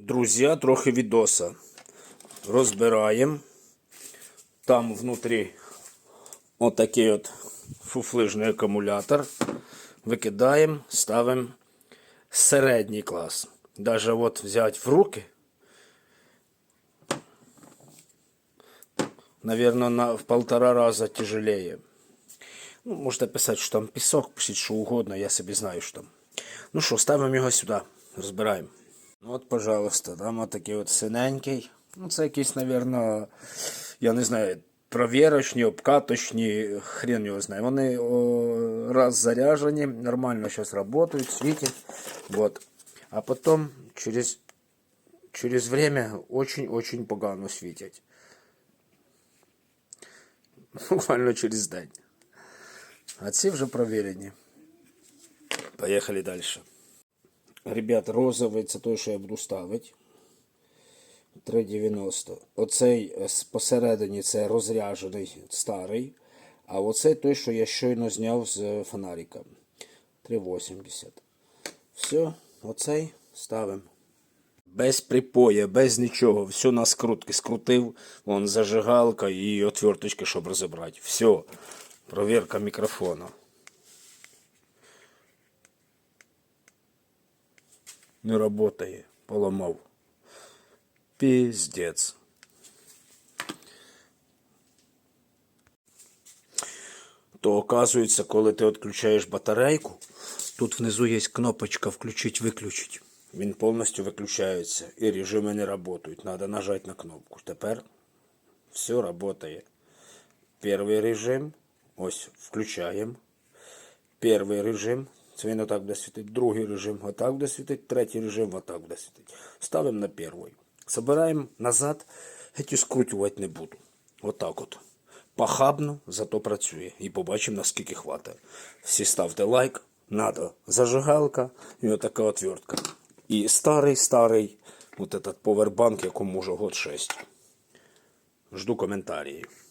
Друзі, трохи відоса. Розбираємо. Там внутрі отакий от фуфлижний акумулятор. Викидаємо, ставимо середній клас. Даже от взяти в руки. Наверное, на, в полтора раза тяжелее. Ну, можете писати, що там пісок, пишіть що угодно, я собі знаю, що там. Ну що, ставимо його сюди, розбираємо. Ну от, пожалуйста, там отакий от синенький. Ну, це якийсь, напевно, я не знаю, провірочні, обкаточні, хрен його знає. Вони о, раз заряжені, нормально зараз працюють, світять. Вот. А потім через, через время очень-очень погано світять. Буквально через день. А ці вже провірені. Поїхали далі. Ребят, розовий це той, що я буду ставити. 3,90. Оцей е, посередині це розряджений старий. А оцей той, що я щойно зняв з е, фонарика. 3,80. Все, оцей ставимо. Без припоя, без нічого. Все на скрутки. Скрутив, вон зажигалка і отверточки, щоб розібрати. Все. Провірка мікрофона. Не работає. Поламав. Пиздец. То оказується, коли ти відключаєш батарейку, тут внизу є кнопочка включить-виключить. Він повністю виключається і режими не працюють. Треба нажати на кнопку. Тепер все працює. Перший режим. Ось включаємо. Перший режим. Це він отак буде світити. Другий режим отак буде світити. Третій режим отак буде світити. Ставимо на перший. Собираємо назад. Геть скручувати не буду. Отак от. Похабно, зато працює. І побачимо, наскільки хватає. Всі ставте лайк. Надо зажигалка і отака отвертка. І старий-старий вот этот повербанк, якому вже год 6. Жду коментарів.